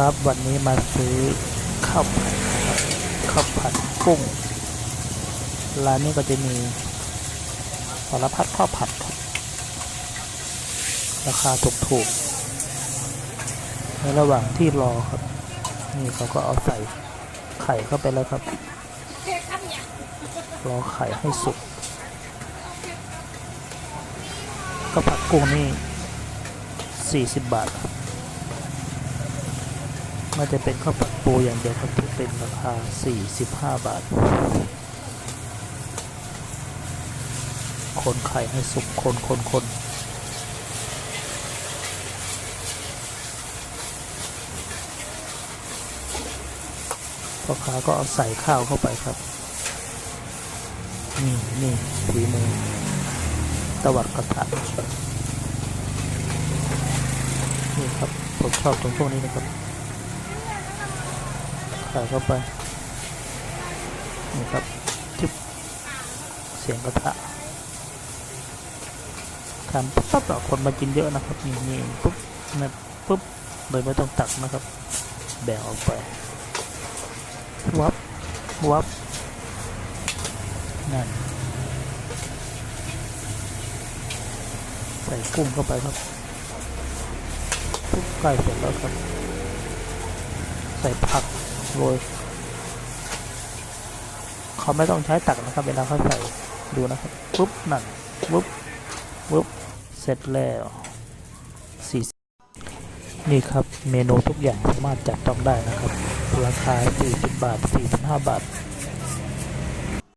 ครับ วันนี้มาซื้อข้าวผัดข้าวผัดกุ้งร้านนี้ก็จะมีสารพัดข้าวผัดครับราคาถูกๆในระหว่างที่รอครับ นี่เขาก็เอาใส่ไข่เข้าไปแล้วครับ รอไข่ให้สุกข้าวผัดกุ้งนี่40 บาทครับ มันจะเป็นข้าวผัดปูอย่างเดียวครับที่เป็นราคา 45 บาท คนไข่ให้สุกคนคนคนพ่อค้าก็เอาใส่ข้าวเข้าไปครับ นี่นี่ฝีมือตวัดกระทะนี่ครับ ผมชอบตรงพวกนี้นะครับ ใส่เข้าไปนี่ครับทิปเสียงกระทะทำปุ๊บปั๊บอคนมากินเยอะนะครับนี่นี่ปุ๊บนะปุ๊บเลยไม่ต้องตักนะครับ แบ่งออกไปวับวับนั่นใส่กุ้งเข้าไปครับปุ๊บใกล้เสร็จแล้วครับ ใส่ผัก โรยเขาไม่ต้องใช้ตักนะครับ เวลาเขาใส่ดูนะครับปุ๊บนั่นปุ๊บปุ๊บเสร็จแล้วสี่นี่ครับเมนูทุกอย่างสามารถจัดต้องได้นะครับ ราคา 40 บาท 45 บาท